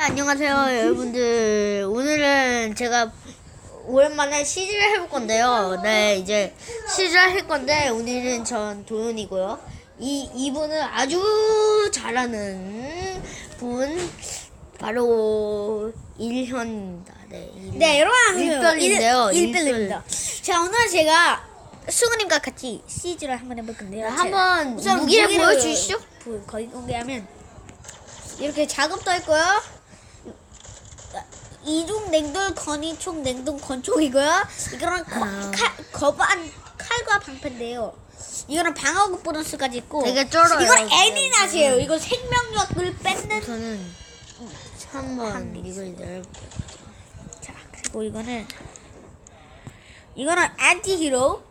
안녕하세요 여러분들 오늘은 제가 오랜만에 시즈를 해볼 건데요 네 이제 시즈를 할 건데 오늘은 전 도윤이고요 이 이분은 아주 잘하는 분 바로 일현입니다 네, 일현. 네, 여러분. 일별인데요, 일- 일별입니다. 자, 오늘 제가 수근님과 같이 시즈를 한번 해볼 건데요. 네, 한번 무기를 보여주시죠 보- 거기 공개하면 이렇게 작업도 할 거요. 이중 냉돌 건이총 냉동 건총이고요. 이거는 거, 아. 칼, 거반 칼과 방패인데요. 이거는 방어구 보너스까지 있고. 되게 쩔어요. 이건 애니낫이에요. 이거 생명력을 뺏는. 저는 한번 이걸 내려 자, 그리고 이거는 이거는 안티히로.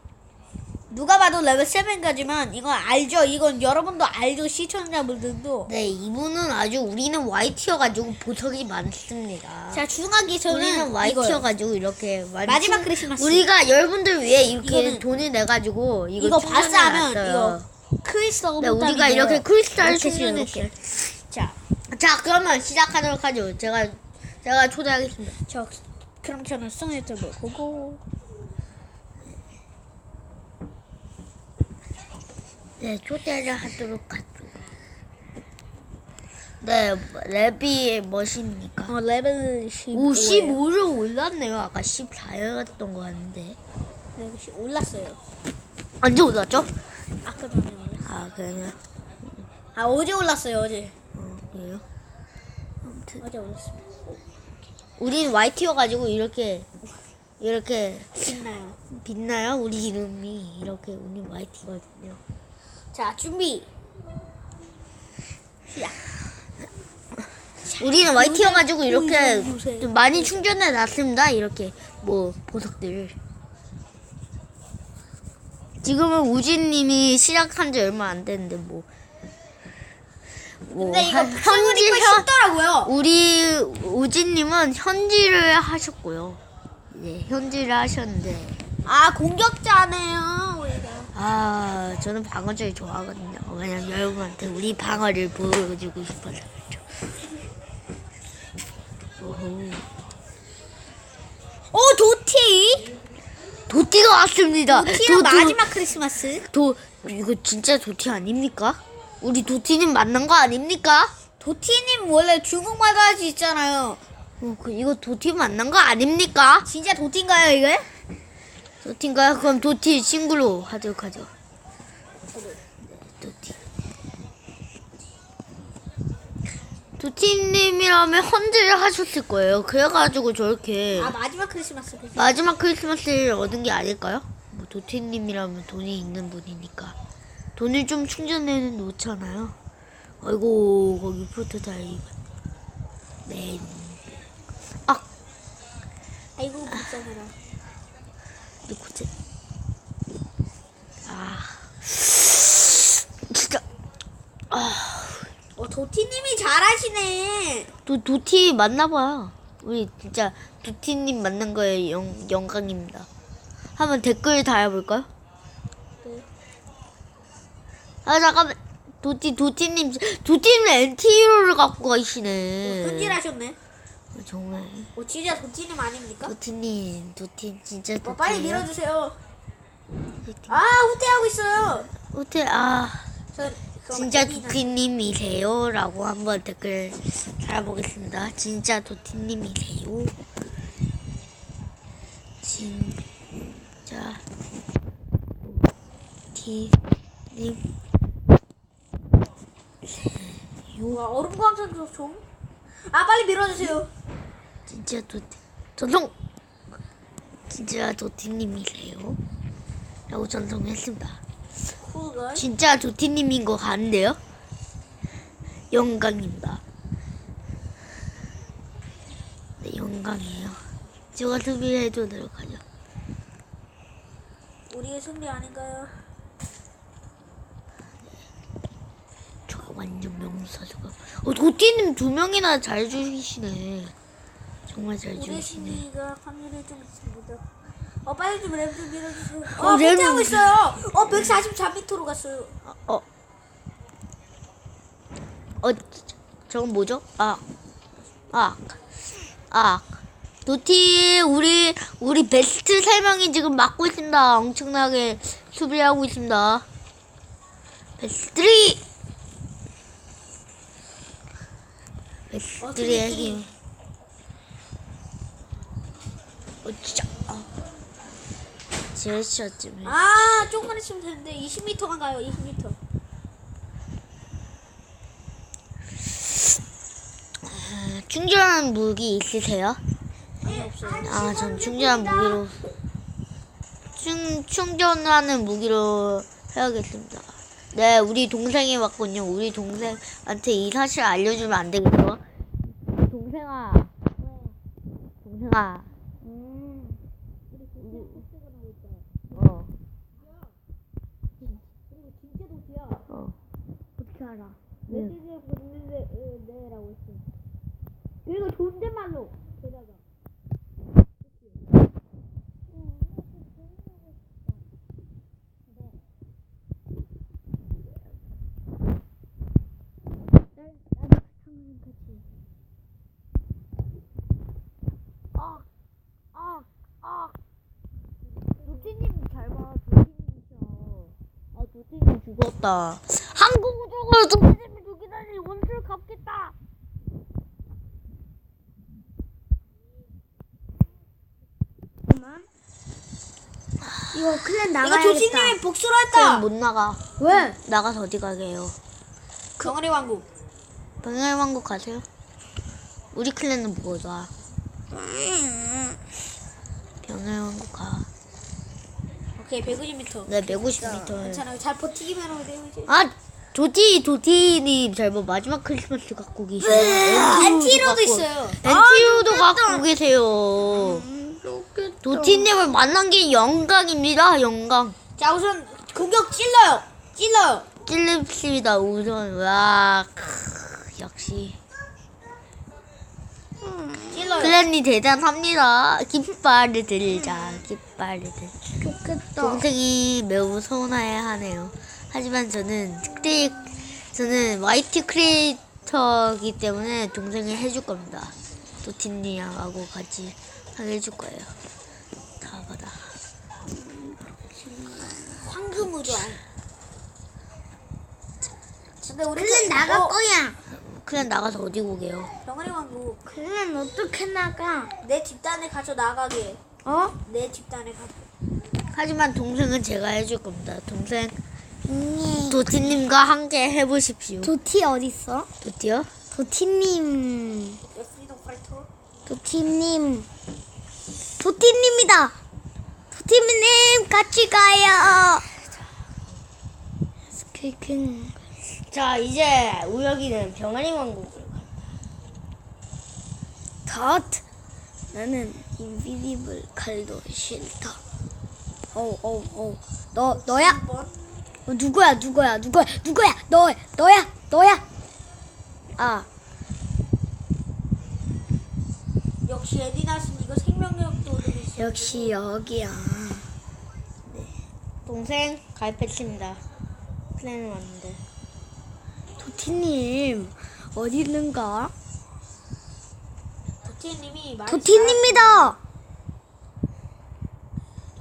누가 봐도 레벨 7까지만 이건 알죠? 이건 여러분도 알죠? 시청자분들도. 네 이분은 아주 우리는 Y티어 가지고 보석이 많습니다 자, 중학기 저는 우리는 이거 Y티어 가지고 이렇게 마지막 충- 크리스마스. 우리가 여러분들 위해 이렇게 돈을 내 가지고 이거, 이거 바스하면 놨어요. 이거 크리스탈 네, 우리가 이렇게 크리스탈 충전했어요. 자, 자 그러면 시작하도록 하죠. 제가 제가 초대하겠습니다. 저 그럼 저는 송 유튜브 보고 네 초대를 하도록 하죠. 네 랩이 멋입니까? 어 레벨 15. 오 15로 올랐네요. 아까 14였던 거 같은데 10 올랐어요. 언제 올랐죠? 아까 전에 올랐어요. 아 그러면 아 어제 올랐어요 어제. 어, 그래요? 아무튼 어제 올랐습니다. 우린 YT여 가지고 이렇게 이렇게 신나요. 빛나요? 우리 이름이 이렇게 우리 YT거든요. 자 준비. 시작. 우리는 YT여 가지고 이렇게 요새, 요새. 좀 많이 충전해 놨습니다. 이렇게 뭐 보석들. 지금은 우진님이 시작한 지 얼마 안 됐는데 뭐. 뭐 근데 이거 한- 현지 현- 쉽더라고요. 우리 우진님은 현지를 하셨고요. 네, 현지를 하셨는데. 아 공격자네요. 우리가. 아, 저는 방어를 좋아하거든요. 왜냐면 여러분한테 우리 방어를 보여주고 싶어서 그렇죠. 오호. 오 도티. 도티가 왔습니다. 도티는 도- 도- 마지막 크리스마스. 도, 이거 진짜 도티 아닙니까? 우리 도티는 만난 거 아닙니까? 도티님 원래 중국말도 할 수 있잖아요. 어, 그, 이거 도티 만난 거 아닙니까? 진짜 도티인가요 이게? 도티인가요? 그럼 도티 친구로 하도록 하죠. 네, 도티. 도티님이라면 헌지를 하셨을 거예요. 그래가지고 저렇게 아 마지막 크리스마스. 그죠? 마지막 크리스마스를 얻은 게 아닐까요? 뭐 도티님이라면 돈이 있는 분이니까 돈을 좀 충전해 놓잖아요. 아이고 거기 프로토타입. 네. 아, 아이고 불쌍해라. 이코제. 아, 진짜. 아, 어 도티님이 잘하시네. 도 도티 맞나봐요. 우리 진짜 도티님 만난 거에 영 영광입니다. 한번 댓글 달아볼까요? 네. 아 잠깐만 도티 도티님 도티님 엔티히로를 갖고 가시네. 손질하셨네. 어, 정말 어 진짜 도티님 아닙니까? 도티님 도티 진짜 도티. 어, 빨리 밀어주세요. 아 후퇴하고 있어요. 도티 아저 그럼 진짜 도티님이세요라고 한번 댓글 달아보겠습니다. 진짜 도티님이세요. 진짜 도티님 와 얼음 광선도 좀. 아 빨리 밀어주세요. 진짜 도티 전송 진짜 도티님이세요? 라고 전송했습니다. 진짜 도티님인 것 같은데요? 영광입니다. 네, 영광이에요. 제가 수비해 주도록 하죠. 우리의 승리 아닌가요? 저 완전 명사수가. 어, 도티님 두 명이나 잘 주시네. 정말 잘 주시네. 승리가 확률이 좀 있습니다. 어 빨리 좀랩좀 밀어주세요. 어, 어 랩은- 후퇴하고 있어요. 어 144m로 갔어요. 어. 어, 저- 저건 뭐죠? 아, 아, 아. 도티 우리 우리 베스트 세 명이 지금 막고 있습니다. 엄청나게 수비하고 있습니다. 베스트 3. 베스트 어떻게 3의 힘. 어 진짜. 아. 제시어쯤에. 아 조금만 있으면 되는데 20m만 가요 20m 충전한 무기 있으세요? 없어요 아, 전 충전한 무기로 충 충전하는 무기로 해야겠습니다. 네, 우리 동생이 왔군요. 우리 동생한테 이 사실 알려주면 안 되겠어? 동생아, 동생아, 음. 어, 그리고 진짜 도티야 어, 어떻게 알아? 네. 메시지에 보냈는데 어, 네라고 했어 그리고 존댓말로 게다가 아, 아, 아. 도티님 잘 봐, 도티님이죠. 아, 도티님 죽었다. 원수를 갚겠다. 이거 클랜 이거 나가야겠다. 조진님이 복수를 했다 못 나가. 왜? 나가서 어디 가게요? 정아리 왕국 병일왕국 가세요? 우리 클랜은 뭐다? 병일왕국 가. 오케이 150m 네, 150m. 괜찮아요 잘 버티기만 하면 돼요 이제 아, 도티, 도티님 잘 봐. 마지막 크리스마스 갖고 계시네. 엔티로도 있어요 엔티로도 갖고 계세요. 도티님을 만난 게 영광입니다, 영광. 자 우선 공격 찔러요 찔러요 찔립시다, 우선. 와, 크, 역시. 찔러요 클랜이 대단합니다. 깃발을 들자, 깃발을 들. 좋겠다. 동생이 매우 서운해 하네요. 하지만 저는 크리 저는 YT 크리에이터이기 때문에 동생이 해줄 겁니다. 도티님하고 같이 하게 해줄 거예요. 다 받아. 황금 우주 근데 우리 클랜 나갈 어, 거야. 그냥 나가서 어디 보게요? 정아리 왕국 클랜 어떻게 나가? 내 집단에 가서 나가게 어? 내 집단에 가서 하지만 동생은 제가 해줄 겁니다. 동생 음. 도티님과 함께 해보십시오. 도티 어디 있어? 도티요? 도티님. 도티님. 도티님이다. 도티님 같이 가요. 스케이킹. 자 이제 우혁이는 병아리 왕국으로 가. 덧. 나는 인비디블 칼도 싫다. 어우 어우 어우. 너 너야? 어, 누구야 누구야 누구야 누구야 너 너야 너야. 아 역시 에디나신 이거 생명력도 얻으시 역시 여기야. 동생 가입했습니다. 플랜을 왔는데. 도티님 어디 있는가? 도티님이 많이 도티님이다. 잘-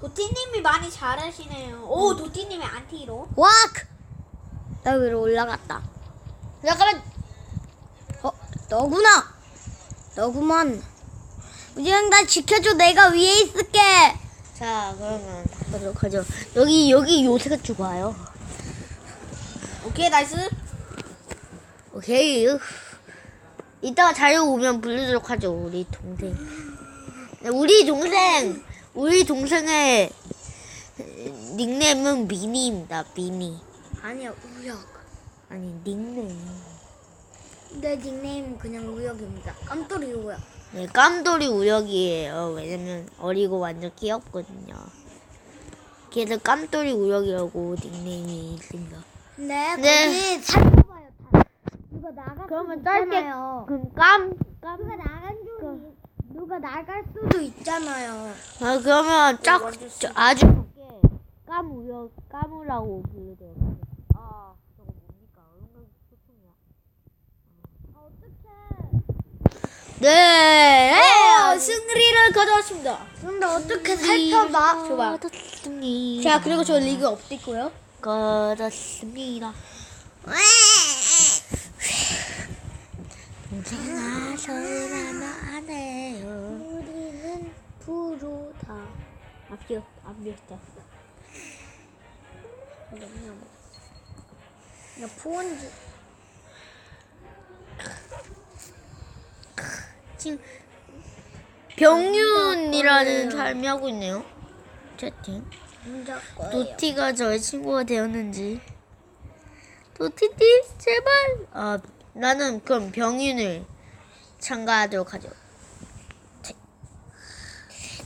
도티님이 많이 잘하시네요 오 도티님이 안티로 왁. 나 위로 올라갔다. 잠깐만. 어 너구나. 너구만. 우지영 나 지켜줘. 내가 위에 있을게. 자 그러면 가도록 하죠. 여기 여기 요새가 좋아요. 오케이 나이스 오케이. 이따가 자유 오면 부르도록 하죠. 우리 동생. 네, 우리 동생. 우리 동생의 닉네임은 미니입니다. 미니. 아니야 우혁. 아니 닉네임. 내 닉네임 그냥 우혁입니다. 깜돌이 우혁. 네, 깜돌이 우혁이에요. 왜냐면 어리고 완전 귀엽거든요. 그래서 깜돌이 우혁이라고 닉네임이 있습니다. 네, 네. 거기 살펴봐요. 다. 누가 나갈 그러면 짧게. 그럼 깜, 깜. 누가 나간 줄 누가 나갈 수도 있잖아요. 아 그러면 짝 완전 저- 아주 까무요 까무라고 하죠. 아 저거 뭡니까? 얼마나 소통이야. 네. 어, 승리를 가져왔습니다. 근데 어떻게 살펴봐? 줘봐. 거뒀습니다. 자, 그리고 저 리그 업됐고요. 거뒀습니다. 동생아 전화 안 해요. 우리는 프로다. 안 비었, 안 비었다. 야 포원지. 지금 병윤이라는 사람이 하고 있네요. 채팅. 도티가 저의 친구가 되었는지. 도티님 제발. 아 나는 그럼 병윤을 참가하도록 하죠.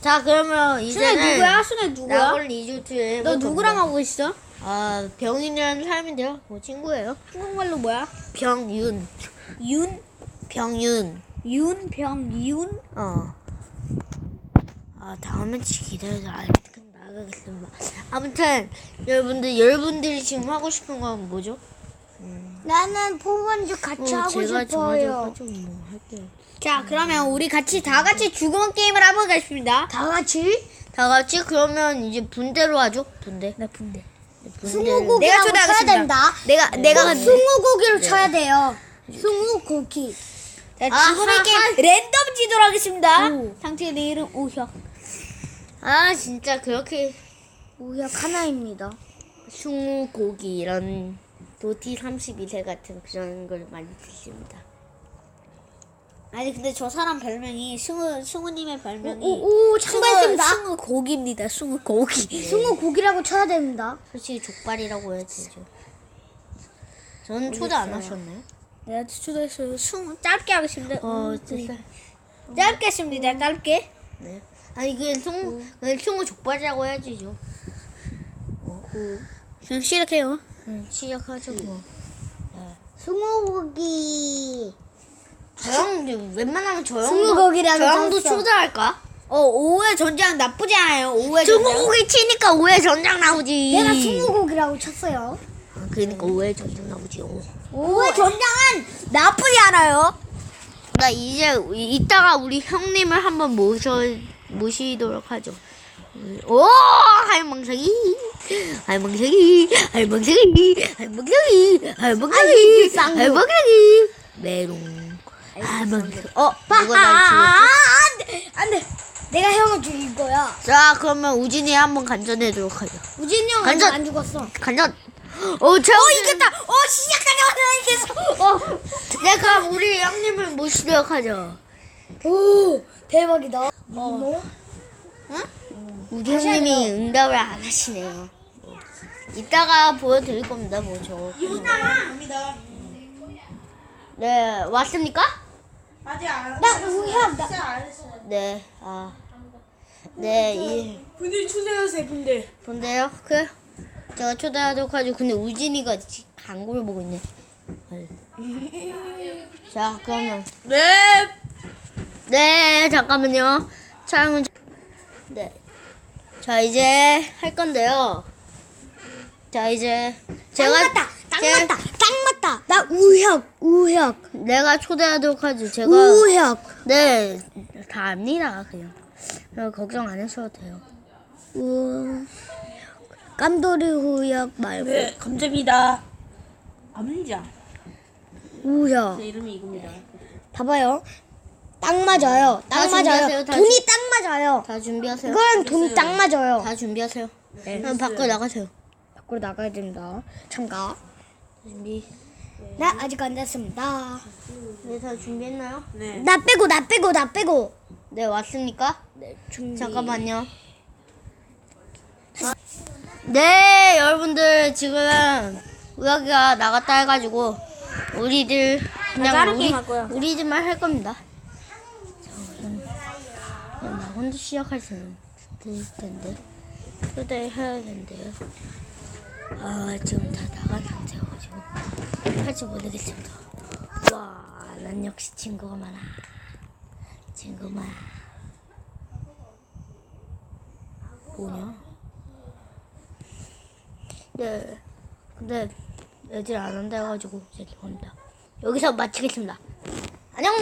자 그러면 순애 이제는 누구야? 순애 누구야? 나올 리조트에 너 누구랑 하고 있어? 아 병윤이라는 사람인데요. 뭐 친구예요. 한국말로 뭐야? 병윤. 윤? 병윤. 윤병윤? 어. 아 다음에 기다려서 알겠 나가겠습니다. 아무튼 여러분들 여러분들이 지금 하고 싶은 건 뭐죠? 나는 포원지 같이 하고 어, 제가 싶어요. 할게요. 자, 그러면 우리 같이 다 같이 죽음 게임을 한번 가겠습니다. 다 같이 다 같이 그러면 이제 분대로 하죠. 분대. 나 분대. 분대를- 스무고기라고 내가 쳐야 초대하겠습니다. 된다. 내가 내가 한 스무고기를 쳐야 돼요. 스무고기. 자, 아, 죽음의 하, 게임 하. 랜덤 지도록 하겠습니다. 오. 내 이름 오혁. 아 진짜 그렇게 우약 하나입니다. 숭고기 이런 도티 32세 같은 그런 걸 많이 듣습니다. 아니 근데 저 사람 별명이 승우 승우님의 별명이 오 오 참고했습니다. 승우 고기입니다. 승우 고기. 스무고기라고 쳐야 됩니다. 솔직히 족발이라고 해야 되죠. 저는 초대 안 하셨나요? 내가 초대했어요. 승우 짧게 하겠습니다. 어, 음, 진짜. 짧게 했습니다. 짧게. 네. 아니 그게 숭, 그게 숭어 족발이라고 해야지죠. 그럼 시작해요. 응, 시작하죠 뭐. 스무고기. 저형 웬만하면 저형도 스무고기라고 저형도 쳤어. 초대할까? 어 오후의 전장 나쁘지 않아요. 오후의 전장. 스무고기 치니까 오해 전장 나오지. 내가 스무고기라고 쳤어요. 아, 그러니까 오해 전장 나오지. 오. 오후의 전장은 나쁘지 않아요. 나 이제 이- 이따가 우리 형님을 한번 모셔 모시도록 하죠. 오 할망사기 할망사기 할망사기 할망사기 할망사기 할망사기 메롱 할망사기 어 누가 날 아, 죽였지? 안 돼, 안 돼. 내가 형을 죽일 거야. 자 그러면 우진이 한번 간전해도록 하죠. 우진이 형 아직 간전! 안 죽었어. 간전. 어 제가 어 이겼다. 어 시작하자마자 이겼어. 어. 네 그럼 우리 형님을 모시도록 하죠. 오, 대박이다. 뭐? 우리 형님이 응답을 안 하시네요. 이따가 보여드릴 겁니다, 뭐 저. 갑니다. 네, 왔습니까? 아직 안. 나 우야, 나안 했어요. 네, 아. 네, 이, 분들 초대하세요 분들. 본데요? 그, 제가 초대하도록 하죠. 근데 우진이가 지- 광고를 보고 있네. 헐. 자, 그러면. 네. 네, 잠깐만요. 촬영은. 네. 자, 이제 할 건데요. 자, 이제. 제가. 딱 맞다, 딱 제- 맞다, 우혁, 우혁, 내가 초대하도록 하죠. 제가. 우혁. 네, 다 압니다, 그냥. 그냥 걱정 안 하셔도 돼요. 우 깜돌이 우혁 말고 네 감사합니다. 암자. 우혁. 제 이름이 이겁니다. 봐봐요. 딱 맞아요. 딱다 준비하세요, 맞아요. 다 돈이 딱 맞아요. 다 준비하세요. 이거랑 돈이 딱 맞아요. 다 준비하세요. 그럼 밖으로 나가세요. 밖으로 나가야 됩니다. 참가. 준비. 나 아직 안 됐습니다. 네, 다 준비했나요? 네. 나 빼고, 나 빼고, 나 빼고. 네, 왔습니까? 네, 준비. 잠깐만요. 네, 여러분들 지금 우혁이가 나갔다 해가지고 우리들 그냥 다른 우리 게임 할 거야. 우리들만 할 겁니다. 그냥 나 혼자 시작할 수는 될 텐데 초대해야 된대요. 아 지금 다 나간 상태여가지고 할지 모르겠습니다. 와, 난 역시 친구가 많아. 친구 많아. 뭐냐? 네. 근데 애들 안 한다 해가지고 이제 혼자 여기서 마치겠습니다. 안녕.